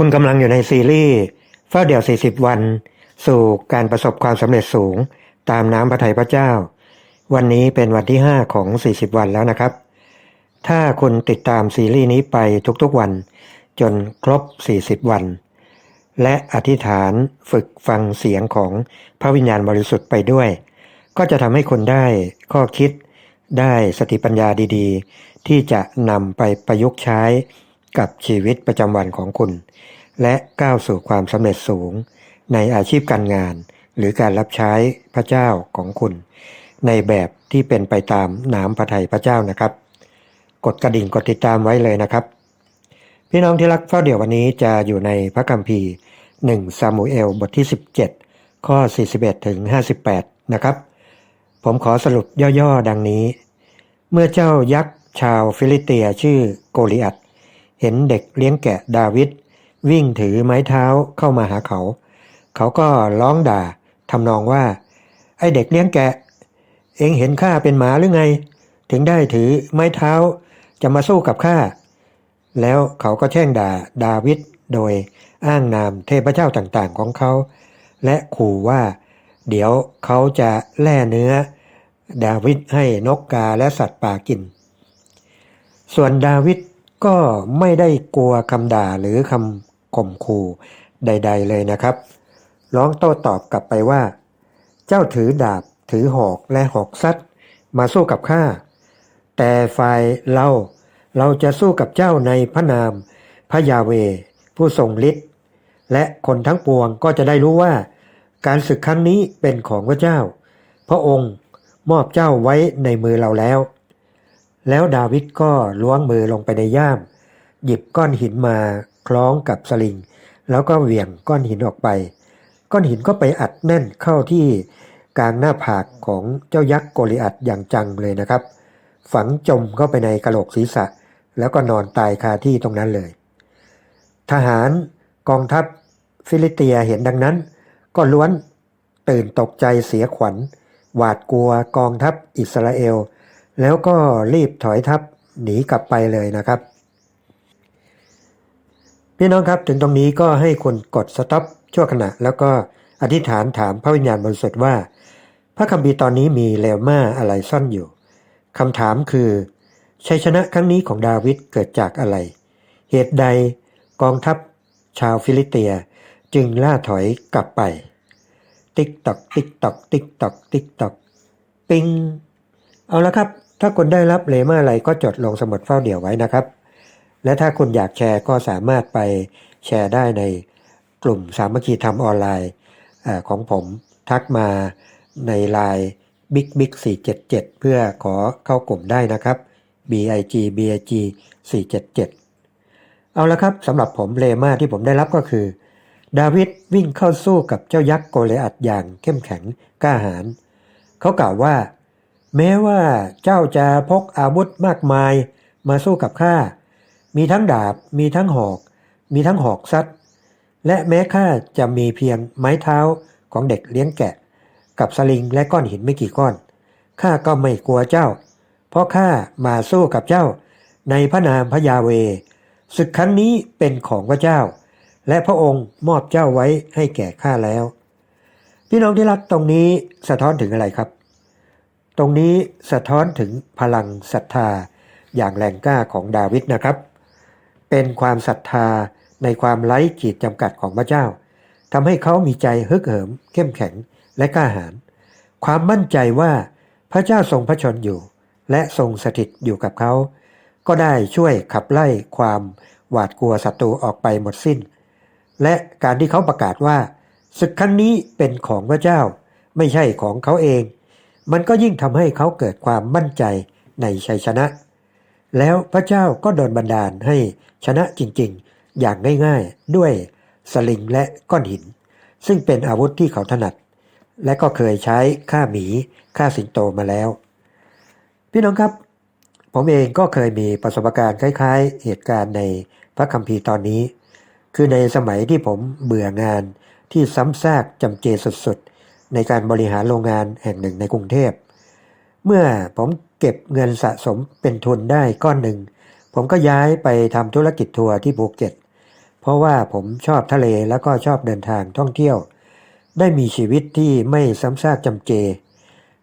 คุณกำลังอยู่ในซีรีส์เฝ้าเดี่ยว 40 วัน สู่การประสบความสำเร็จสูง ตามน้ำพระทัยพระเจ้า วันนี้เป็นวันที่ 5 ของ 40 วันแล้วนะครับ ถ้าคุณติดตามซีรีส์นี้ไปทุกๆวัน จนครบ 40 วัน และอธิษฐานฝึกฟังเสียงของพระวิญญาณบริสุทธิ์ไปด้วย ก็จะทำให้คุณได้ข้อคิดได้สติปัญญาดีๆ ที่จะนำไปประยุกต์ใช้ กับชีวิตประจำวันของคุณ และก้าวสู่ความสำเร็จสูง ในอาชีพการงาน หรือการรับใช้พระเจ้าของคุณ ในแบบที่เป็นไปตามน้ำพระทัยพระเจ้านะครับ กดกระดิ่งกดติดตามไว้เลยนะครับ พี่น้องที่รักเฝ้าเดี่ยววันนี้จะอยู่ในพระคัมภีร์1ซามูเอลบทที่ 17 ข้อ 41ถึง58 นะครับ ผมขอสรุปย่อๆดังนี้ เมื่อเจ้ายักษ์ชาวฟิลิเตียชื่อโกลิอัต เห็นเด็กเลี้ยงแกะดาวิดวิ่งถือไม้เท้าเข้ามาหาเขา เขาก็ร้องด่าทำนองว่า ไอเด็กเลี้ยงแกะ เองเห็นข้าเป็นหมาหรือไง ถึงได้ถือไม้เท้าจะมาสู้กับข้า แล้วเขาก็แช่งด่าดาวิดโดยอ้างนามเทพเจ้าต่างๆของเขา และขู่ว่าเดี๋ยวเขาจะแล่เนื้อ ดาวิดให้นกกาและสัตว์ป่ากิน ส่วนดาวิด ก็ไม่ได้กลัวคำด่าหรือคำข่มขู่ใด ๆ เลยนะครับ ร้องโต้ตอบกลับไปว่า เจ้าถือดาบถือหอกและหอกซัดมาสู้กับข้า แต่ฝ่ายเราเราจะสู้กับเจ้าในพระนาม พระยาเว ผู้ทรงฤทธิ์และคนทั้งปวงก็จะได้รู้ว่า การศึกครั้งนี้เป็นของพระเจ้า พระองค์มอบเจ้าไว้ในมือเราแล้ว แล้วดาวิดก็ล้วงมือลงไปในย่าม หยิบก้อนหินมาคล้องกับสลิง แล้วก็เหวี่ยงก้อนหินออกไป ก้อนหินก็ไปอัดแน่นเข้าที่กลางหน้าผากของเจ้ายักษ์โกลิอัตอย่างจังเลยนะครับ ฝังจมเข้าไปในกระโหลกศีรษะ แล้วก็นอนตายคาที่ตรงนั้นเลย ทหารกองทัพฟิลิเตียเห็นดังนั้น ก็ล้วนตื่นตกใจเสียขวัญ หวาดกลัวกองทัพอิสราเอล แล้วก็รีบถอยทัพหนีกลับไปเลยนะครับ พี่น้องครับถึงตรงนี้ก็ให้คุณกดสต็อปชั่วขณะ แล้วก็อธิษฐานถามพระวิญญาณบริสุทธิ์ว่า พระคัมภีร์ตอนนี้มีเลวมาอะไรซ่อนอยู่คำถามคือชัยชนะครั้งนี้ของดาวิดเกิดจากอะไร เหตุใดกองทัพชาวฟิลิเตียจึงล่าถอยกลับไป ติ๊กตอกติ๊กตอกติ๊กตอกติ๊กตอก ปิง เอาละครับ ถ้าคุณได้รับเลมาอะไรก็จดลงสมุดเฝ้าเดี่ยวไว้นะครับ และถ้าคุณอยากแชร์ก็สามารถไปแชร์ได้ในกลุ่มสามัคคีธรรมออนไลน์ของผมทักมาในไลน์ Big Big 477เพื่อขอเข้ากลุ่มได้นะครับ BIG BIG 477เอาละครับสำหรับผมเลมาที่ผมได้รับก็คือ ดาวิดวิ่งเข้าสู้กับเจ้ายักษ์โกเลอัดอย่างเข้มแข็งกล้าหาญเขากล่าวว่า แม้ว่าเจ้าจะพกอาวุธมากมายมาสู้กับข้า มีทั้งดาบ มีทั้งหอก มีทั้งหอกซัด และแม้ข้าจะมีเพียงไม้เท้าของเด็กเลี้ยงแกะ กับสลิงและก้อนหินไม่กี่ก้อน ข้าก็ไม่กลัวเจ้า เพราะข้ามาสู้กับเจ้า ในพระนามพระยาเว ศึกครั้งนี้เป็นของพระเจ้า และพระองค์มอบเจ้าไว้ให้แก่ข้าแล้ว พี่น้องที่รักตรงนี้สะท้อนถึงอะไรครับ ตรงนี้สะท้อนถึงพลังศรัทธาอย่างแรงกล้าของดาวิดนะครับ เป็นความศรัทธาในความไร้ขีดจำกัดของพระเจ้าทำให้เขามีใจฮึกเหิม เข้มแข็งและกล้าหาญความมั่นใจว่าพระเจ้าทรงพระชนอยู่ และทรงสถิตอยู่กับเขา ก็ได้ช่วยขับไล่ความหวาดกลัวศัตรูออกไปหมดสิ้น และการที่เขาประกาศว่าศึกครั้งนี้เป็นของพระเจ้า ไม่ใช่ของเขาเอง มันก็ยิ่งทำให้เขาเกิดความมั่นใจในชัยชนะ แล้วพระเจ้าก็โดนบันดาลให้ชนะจริงๆ อย่างง่ายๆ ด้วยสลิงและก้อนหิน ซึ่งเป็นอาวุธที่เขาถนัด และก็เคยใช้ฆ่าหมีฆ่าสิงโตมาแล้ว พี่น้องครับ ผมเองก็เคยมีประสบการณ์คล้ายๆ เหตุการณ์ในพระคัมภีร์ตอนนี้ คือในสมัยที่ผมเบื่องานที่ซ้ำซากจำเจสุดๆ ในการบริหารโรงงานแห่งหนึ่งในกรุงเทพ เมื่อผมเก็บเงินสะสมเป็นทุนได้ก้อนหนึ่ง ผมก็ย้ายไปทำธุรกิจทัวร์ที่ภูเก็ต เพราะว่าผมชอบทะเลแล้วก็ชอบเดินทางท่องเที่ยว ได้มีชีวิตที่ไม่ซ้ำซากจำเจ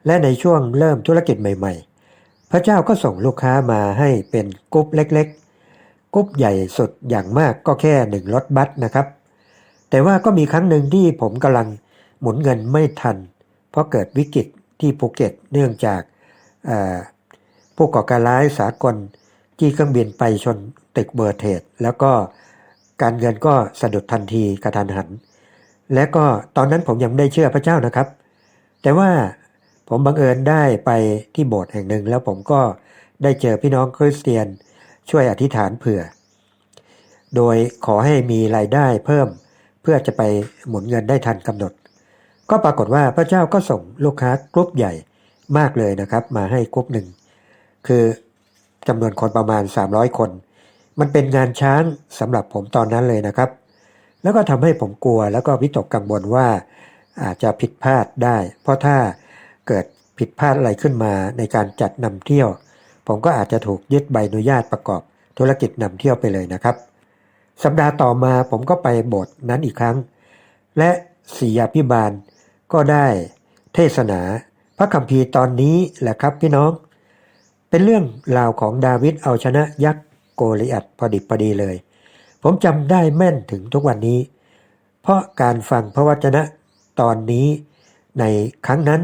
และในช่วงเริ่มธุรกิจใหม่ ๆ พระเจ้าก็ส่งลูกค้ามาให้เป็นกรุ๊ปเล็ก ๆกรุ๊ปใหญ่สุดอย่างมากก็แค่หนึ่งรถบัสนะครับ แต่ว่าก็มีครั้งหนึ่งที่ผมกำลัง หมุนเงินไม่ทัน เพราะเกิดวิกฤตที่ภูเก็ตเนื่องจากผู้ก่อการร้ายสากลที่เครื่องบินไปชนตึกเบอร์เทดแล้วก็การเงินก็สะดุดทันทีกระทันหัน และก็ตอนนั้นผมยังไม่ได้เชื่อพระเจ้านะครับ แต่ว่าผมบังเอิญได้ไปที่โบสถ์แห่งหนึ่ง แล้วผมก็ได้เจอพี่น้องคริสเตียนช่วยอธิษฐานเผื่อ โดยขอให้มีรายได้เพิ่มเพื่อจะไปหมุนเงินได้ทันกำหนด ก็ปรากฏว่าพระเจ้าก็ส่งลูกค้ากรุ๊ปใหญ่มากเลยนะครับ มาให้กรุ๊ปหนึ่ง คือจำนวนคนประมาณ 300 คน มันเป็นงานช้างสำหรับผมตอนนั้นเลยนะครับ แล้วก็ทำให้ผมกลัวแล้วก็วิตกกังวลว่าอาจจะผิดพลาดได้ เพราะถ้าเกิดผิดพลาดอะไรขึ้นมาในการจัดนำเที่ยว ผมก็อาจจะถูกยึดใบอนุญาตประกอบธุรกิจนำเที่ยวไปเลยนะครับ สัปดาห์ต่อมาผมก็ไปโบสถ์นั้นอีกครั้ง และศิยาพิบาล ก็ได้เทศนาพระคัมภีร์ตอนนี้แหละครับพี่น้อง เป็นเรื่องราวของดาวิดเอาชนะยักษ์โกลิอัตพอดิบพอดีเลย ผมจำได้แม่นถึงทุกวันนี้ เพราะการฟังพระวจนะตอนนี้ในครั้งนั้น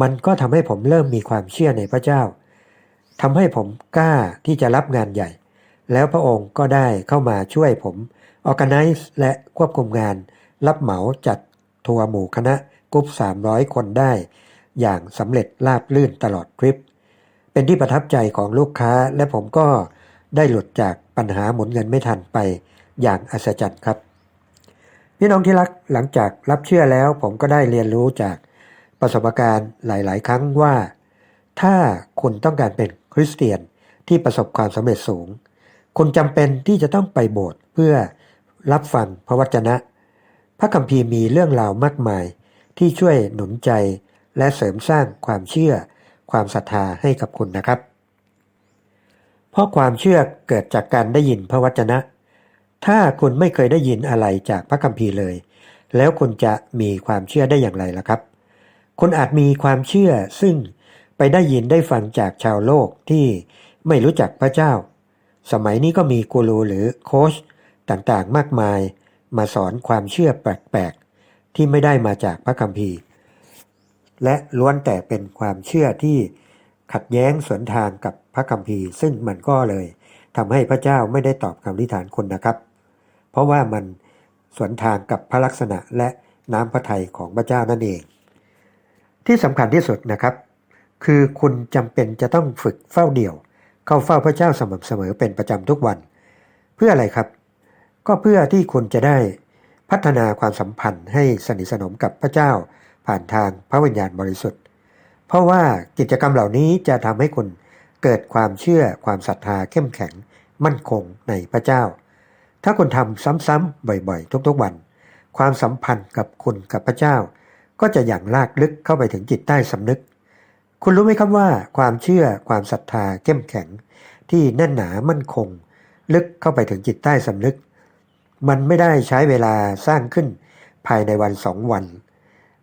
มันก็ทำให้ผมเริ่มมีความเชื่อในพระเจ้าทำให้ผมกล้าที่จะรับงานใหญ่ แล้วพระองค์ก็ได้เข้ามาช่วยผม organize และควบคุมงาน รับเหมาจัด ทัวร์หมู่คณะกรุ๊ป300 คนได้ อย่างสำเร็จราบลื่นตลอดทริป เป็นที่ประทับใจของลูกค้าและผมก็ได้หลุดจากปัญหาหมุนเงินไม่ทันไปอย่างอัศจรรย์ครับ พี่น้องที่รักหลังจากรับเชื่อแล้วผมก็ได้เรียนรู้จากประสบการณ์หลาย ๆ ครั้งว่า ถ้าคุณต้องการเป็นคริสเตียนที่ประสบความสำเร็จสูง คุณจำเป็นที่จะต้องไปโบสถ์เพื่อรับฟังพระวจนะ พระคัมภีร์มีเรื่องราวมากมาย ที่ช่วยหนุนใจและเสริมสร้างความเชื่อ ความศรัทธาให้กับคุณนะครับ เพราะความเชื่อเกิดจากการได้ยินพระวจนะ ถ้าคุณไม่เคยได้ยินอะไรจากพระคัมภีร์เลย แล้วคุณจะมีความเชื่อได้อย่างไรล่ะครับ คุณอาจมีความเชื่อซึ่งไปได้ยินได้ฟังจากชาวโลกที่ไม่รู้จักพระเจ้า สมัยนี้ก็มีกูรูหรือโค้ชต่างๆมากมาย มาสอนความเชื่อแปลกๆ ที่ไม่ได้มาจากพระคัมภีร์ และล้วนแต่เป็นความเชื่อที่ขัดแย้งสวนทางกับพระคัมภีร์ ซึ่งมันก็เลยทำให้พระเจ้าไม่ได้ตอบคำอธิฐานคุณนะครับ เพราะว่ามันสวนทางกับพระลักษณะและน้ำพระทัยของพระเจ้านั่นเอง ที่สำคัญที่สุดนะครับ คือคุณจำเป็นจะต้องฝึกเฝ้าเดี่ยว เข้าเฝ้าพระเจ้าสม่ำเสมอเป็นประจำทุกวัน เพื่ออะไรครับ ก็เพื่อที่คุณจะได้พัฒนาความสัมพันธ์ให้สนิทสนมกับพระเจ้าผ่านทางพระวิญญาณบริสุทธิ์ เพราะว่ากิจกรรมเหล่านี้จะทำให้คุณเกิดความเชื่อความศรัทธาเข้มแข็งมั่นคงในพระเจ้า ถ้าคุณทำซ้ำๆบ่อยๆ ทุกๆวัน ความสัมพันธ์กับคุณกับพระเจ้า ก็จะอย่างลากลึกเข้าไปถึงจิตใต้สำนึก คุณรู้ไหมครับว่าความเชื่อความศรัทธาเข้มแข็ง ที่แน่นหนามั่นคง ลึกเข้าไปถึงจิตใต้สำนึก มันไม่ได้ใช้เวลาสร้างขึ้นภายในวันสองวัน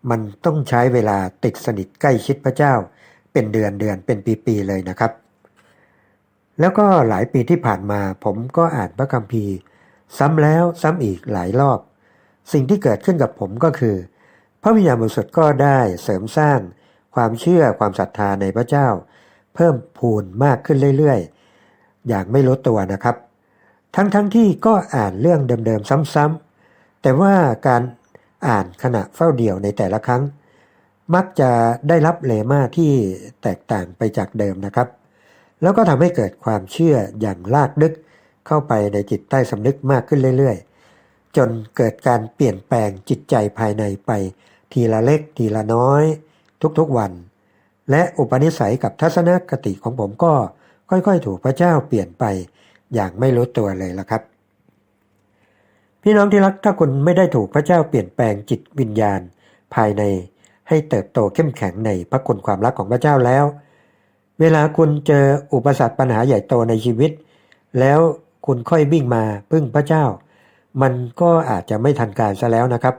มันต้องใช้เวลาติดสนิทใกล้ชิดพระเจ้า เป็นเดือนเดือนเป็นปีๆเลยนะครับ แล้วก็หลายปีที่ผ่านมาผมก็อ่านพระคัมภีร์ ซ้ำแล้วซ้ำอีกหลายรอบ สิ่งที่เกิดขึ้นกับผมก็คือ พระวิญญาณบริสุทธิ์ก็ได้เสริมสร้างความเชื่อความศรัทธาในพระเจ้า เพิ่มพูนมากขึ้นเรื่อยๆ อย่างไม่ลดตัวนะครับ ทั้งๆทที่ก็อ่านเรื่องเดิมๆซ้ำๆ แต่ว่าการอ่านขณะเฝ้าเดี่ยวในแต่ละครั้ง มักจะได้รับเลมาที่แตกต่างไปจากเดิมนะครับ แล้วก็ทำให้เกิดความเชื่ออย่างลากลึกเข้าไปในจิตใต้สำนึกมากขึ้นเรื่อยๆ จนเกิดการเปลี่ยนแปลงจิตใจภายในไป ทีละเล็กทีละน้อย ทุกๆวัน และอุปนิสัยกับทัศนคติของผมก็ค่อยๆ ถูกพระเจ้าเปลี่ยนไป อย่างไม่รู้ตัวเลยละครับ พี่น้องที่รักถ้าคุณไม่ได้ถูกพระเจ้าเปลี่ยนแปลงจิตวิญญาณภายในให้เติบโตเข้มแข็งในพระคุณความรักของพระเจ้าแล้ว เวลาคุณเจออุปสรรคปัญหาใหญ่โตในชีวิต แล้วคุณค่อยวิ่งมาพึ่งพระเจ้า มันก็อาจจะไม่ทันการซะแล้วนะครับ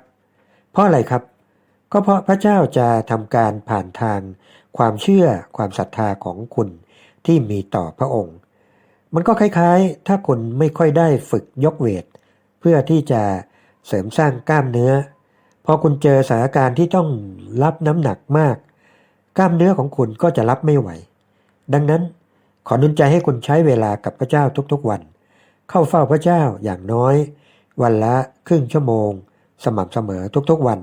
เพราะอะไรครับ ก็เพราะพระเจ้าจะทำการผ่านทาง ความเชื่อความศรัทธาของคุณที่มีต่อพระองค์ มันก็คล้ายๆ ถ้าคุณไม่ค่อยได้ฝึกยกเวท เพื่อที่จะเสริมสร้างกล้ามเนื้อ พอคุณเจอสถานการณ์ที่ต้องรับน้ำหนักมาก กล้ามเนื้อของคุณก็จะรับไม่ไหว ดังนั้นขอนุนใจให้คุณใช้เวลากับพระเจ้าทุกๆวัน เข้าเฝ้าพระเจ้าอย่างน้อย วันละครึ่งชั่วโมง สม่ำเสมอทุกๆวัน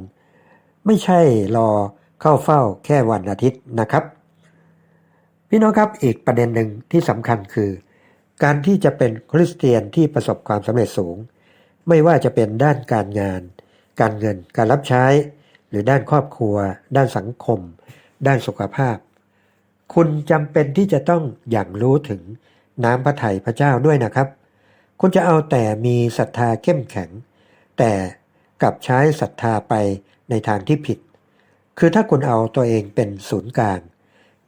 ไม่ใช่รอเข้าเฝ้าแค่วันอาทิตย์นะครับ พี่น้องครับอีกประเด็นหนึ่งที่สำคัญคือ การที่จะเป็นคริสเตียนที่ประสบความสำเร็จสูง ไม่ว่าจะเป็นด้านการงาน การเงิน การรับใช้ หรือด้านครอบครัว ด้านสังคม ด้านสุขภาพ คุณจำเป็นที่จะต้องอย่างรู้ถึงน้ำพระทัยพระเจ้าด้วยนะครับ คุณจะเอาแต่มีศรัทธาเข้มแข็ง แต่กลับใช้ศรัทธาไปในทางที่ผิด คือถ้าคุณเอาตัวเองเป็นศูนย์กลาง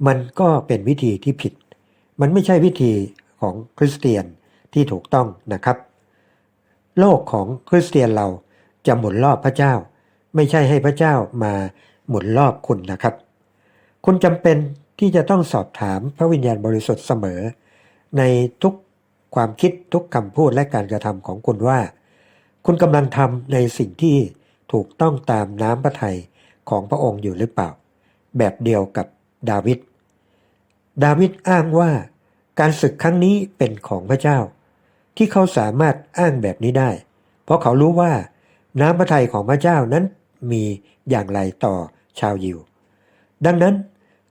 มันก็เป็นวิธีที่ผิด มันไม่ใช่วิธี ของคริสเตียนที่ถูกต้องนะครับ โลกของคริสเตียนเราจะหมุนรอบพระเจ้า ไม่ใช่ให้พระเจ้ามาหมุนรอบคุณนะครับ คุณจำเป็นที่จะต้องสอบถามพระวิญญาณบริสุทธิ์เสมอ ในทุกความคิดทุกคำพูดและการกระทำของคุณว่า คุณกำลังทำในสิ่งที่ถูกต้องตามน้ำพระทัยของพระองค์อยู่หรือเปล่า แบบเดียวกับดาวิดดาวิดอ้างว่า การศึกครั้งนี้เป็นของพระเจ้า ที่เขาสามารถอ้างแบบนี้ได้ เพราะเขารู้ว่าน้ำพระทัยของพระเจ้านั้นมีอย่างไรต่อชาวยิว ดังนั้น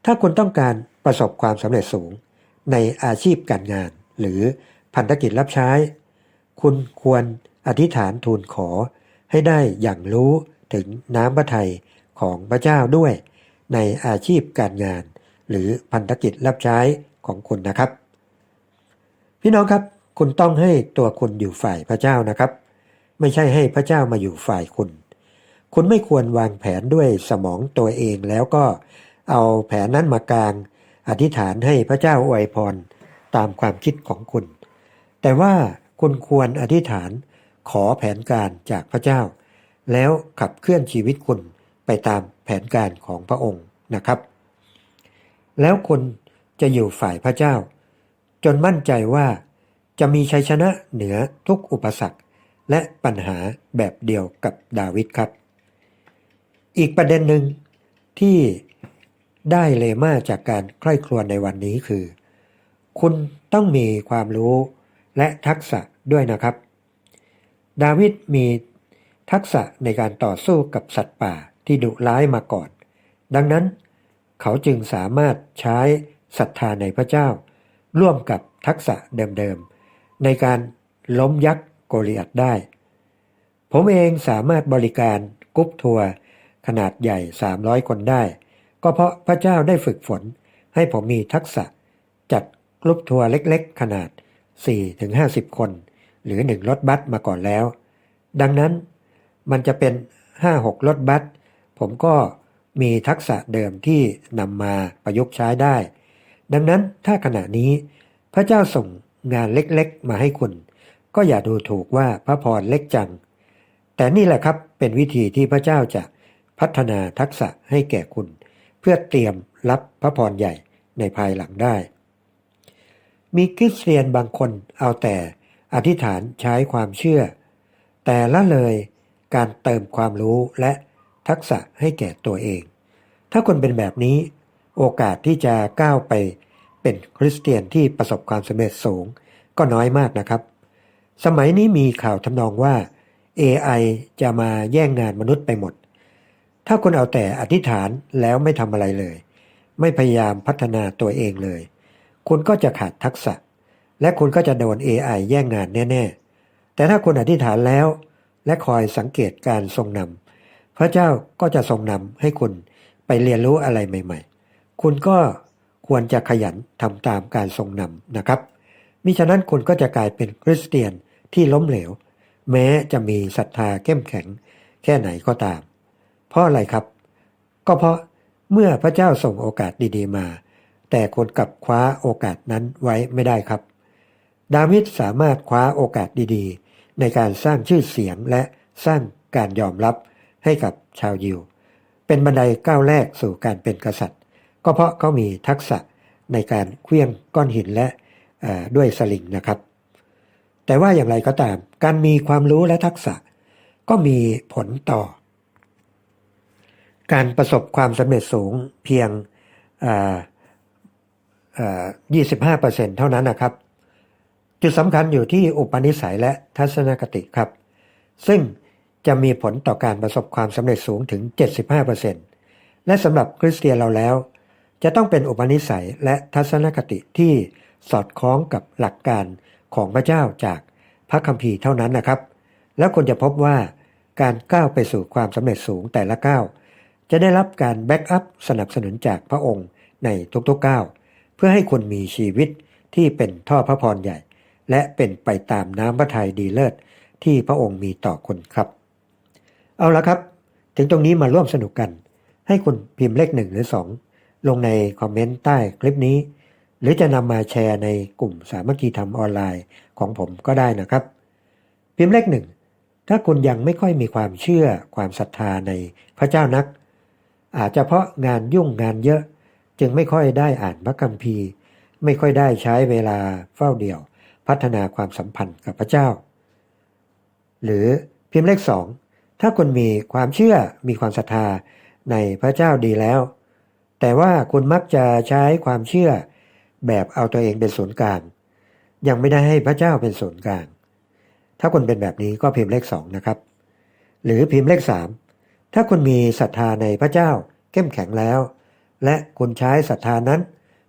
ถ้าคุณต้องการประสบความสำเร็จสูงในอาชีพการงาน หรือพันธกิจรับใช้ คุณควรอธิษฐานทูลขอให้ได้อย่างรู้ถึงน้ำพระทัยของพระเจ้าด้วย ในอาชีพการงาน หรือพันธกิจรับใช้ของคุณนะครับ พี่น้องครับ คุณต้องให้ตัวคุณอยู่ฝ่ายพระเจ้านะครับ ไม่ใช่ให้พระเจ้ามาอยู่ฝ่ายคุณ คุณไม่ควรวางแผนด้วยสมองตัวเองแล้วก็เอาแผนนั้นมากลาง อธิษฐานให้พระเจ้าอวยพรตามความคิดของคุณ แต่ว่าคุณควรอธิษฐานขอแผนการจากพระเจ้า แล้วขับเคลื่อนชีวิตคุณไปตามแผนการของพระองค์นะครับ แล้วคุณจะอยู่ฝ่ายพระเจ้า จนมั่นใจว่าจะมีชัยชนะเหนือทุกอุปสรรค และปัญหาแบบเดียวกับดาวิดครับ อีกประเด็นหนึ่งที่ได้เลมาจากการใคร่ครวญในวันนี้คือ คุณต้องมีความรู้และทักษะด้วยนะครับ ดาวิดมีทักษะในการต่อสู้กับสัตว์ป่าที่ดุร้ายมาก่อน ดังนั้น เขาจึงสามารถใช้ศรัทธาในพระเจ้า ร่วมกับทักษะเดิมๆ ในการล้มยักษ์โกลิอัตได้ ผมเองสามารถบริการกรุ๊ปทัวร์ขนาดใหญ่ 300 คนได้ ก็เพราะพระเจ้าได้ฝึกฝน ให้ผมมีทักษะจัดกรุ๊ปทัวร์เล็กๆ ขนาด 4-50 คน หรือ 1 รถบัสมาก่อนแล้ว ดังนั้นมันจะเป็น 5-6 รถบัสผมก็มีทักษะเดิมที่นำมาประยุกต์ใช้ได้ ดังนั้นถ้าขณะนี้พระเจ้าส่งงานเล็กๆ มาให้คุณ ก็อย่าดูถูกว่าพระพรเล็กจัง แต่นี่แหละครับเป็นวิธีที่พระเจ้าจะพัฒนาทักษะให้แก่คุณ เพื่อเตรียมรับพระพรใหญ่ในภายหลังได้ มีคริสเตียนบางคนเอาแต่อธิษฐานใช้ความเชื่อ แต่ละเลยการเติมความรู้และทักษะให้แก่ตัวเอง ถ้าคุณเป็นแบบนี้ โอกาสที่จะก้าวไปเป็นคริสเตียนที่ประสบความสำเร็จสูงก็น้อยมากนะครับ สมัยนี้มีข่าวทำนองว่า AI จะมาแย่งงานมนุษย์ไปหมด ถ้าคุณเอาแต่อธิษฐานแล้วไม่ทำอะไรเลย ไม่พยายามพัฒนาตัวเองเลย คุณก็จะขาดทักษะ และคุณก็จะโดน AI แย่งงานแน่ ๆ แต่ถ้าคุณอธิษฐานแล้ว และคอยสังเกตการทรงนำพระเจ้าก็จะทรงนำให้คุณไปเรียนรู้อะไรใหม่ ๆ คุณก็ควรจะขยันทำตามการทรงนำนะครับ มิฉะนั้นคุณก็จะกลายเป็นคริสเตียนที่ล้มเหลว แม้จะมีศรัทธาเข้มแข็ง แค่ไหนก็ตาม เพราะอะไรครับ ก็เพราะเมื่อพระเจ้าส่งโอกาสดีๆมา แต่คนกลับคว้าโอกาสนั้นไว้ไม่ได้ครับ ดาวิดสามารถคว้าโอกาสดีๆ ในการสร้างชื่อเสียงและสร้างการยอมรับให้กับชาวยิว เป็นบันไดก้าวแรกสู่การเป็นกษัตริย์ ก็เพราะเขามีทักษะในการเคลื่องก้อนหินและด้วยสลิงนะครับ แต่ว่าอย่างไรก็ตาม การมีความรู้และทักษะ ก็มีผลต่อ การประสบความสำเร็จสูงเพียงอ่าเอ่อ25%เท่านั้นนะครับ จุดสำคัญอยู่ที่อุปนิสัยและทัศนคติครับ ซึ่งจะมีผลต่อการประสบความสำเร็จสูงถึง 75%และสำหรับคริสเตียนเราแล้ว จะต้องเป็นอุปนิสัยและทัศนคติที่สอดคล้องกับหลักการของพระเจ้าจากพระคัมภีร์เท่านั้นนะครับ แล้วคุณจะพบว่าการก้าวไปสู่ความสำเร็จสูงแต่ละก้าวจะได้รับการแบ็กอัพสนับสนุนจากพระองค์ในทุกๆก้าวเพื่อให้คุณมีชีวิตที่เป็นท่อพระพรใหญ่ และเป็นไปตามน้ำพระทัยดีเลิศที่พระองค์มีต่อคุณครับ เอาละครับ ถึงตรงนี้มาร่วมสนุกกัน ให้คุณพิมพ์เลขหนึ่งหรือสอง ลงในคอมเมนต์ใต้คลิปนี้ หรือจะนำมาแชร์ในกลุ่มสามัคคีธรรมออนไลน์ของผมก็ได้นะครับ พิมพ์เลขหนึ่งถ้าคุณยังไม่ค่อยมีความเชื่อความศรัทธาในพระเจ้านัก อาจจะเพราะงานยุ่งงานเยอะ จึงไม่ค่อยได้อ่านพระคัมภีร์ ไม่ค่อยได้ใช้เวลาเฝ้าเดี่ยว พัฒนาความสัมพันธ์กับพระเจ้า หรือพิมพ์เลขสองถ้าคุณมีความเชื่อมีความศรัทธาในพระเจ้าดีแล้ว แต่ว่าคุณมักจะใช้ความเชื่อแบบเอาตัวเองเป็นศูนย์กลาง ยังไม่ได้ให้พระเจ้าเป็นศูนย์กลาง ถ้าคุณเป็นแบบนี้ก็พิมพ์เลขสองนะครับ หรือพิมพ์เลขสามถ้าคุณมีศรัทธาในพระเจ้าเข้มแข็งแล้ว และคุณใช้ศรัทธานั้น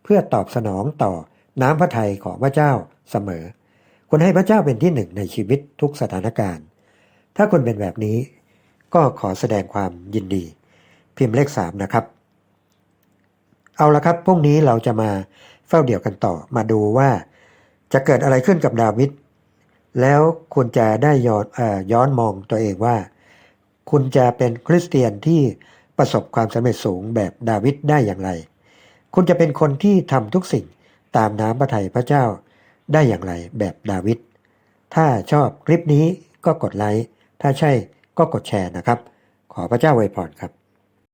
เพื่อตอบสนองต่อน้ำพระทัยของพระเจ้าเสมอ คุณให้พระเจ้าเป็นที่หนึ่งในชีวิตทุกสถานการณ์ ถ้าคุณเป็นแบบนี้ ก็ขอแสดงความยินดี พิมพ์เลขสามนะครับ เอาละครับพรุ่งนี้เราจะมาเฝ้าเดี่ยวกันต่อมาดูว่าจะเกิดอะไรขึ้นกับดาวิดแล้วคุณจะได้ย้อนอย้อนมองตัวเองว่า คุณจะเป็นคริสเตียนที่ประสบความสำเร็จสูงแบบดาวิดได้อย่างไร คุณจะเป็นคนที่ทำทุกสิ่งตามน้ำพระทัยพระเจ้าได้อย่างไรแบบดาวิดถ้าชอบคลิปนี้ก็กดไลค์ถ้าใช่ก็กดแชร์นะครับ ขอพระเจ้าอวยพรครับ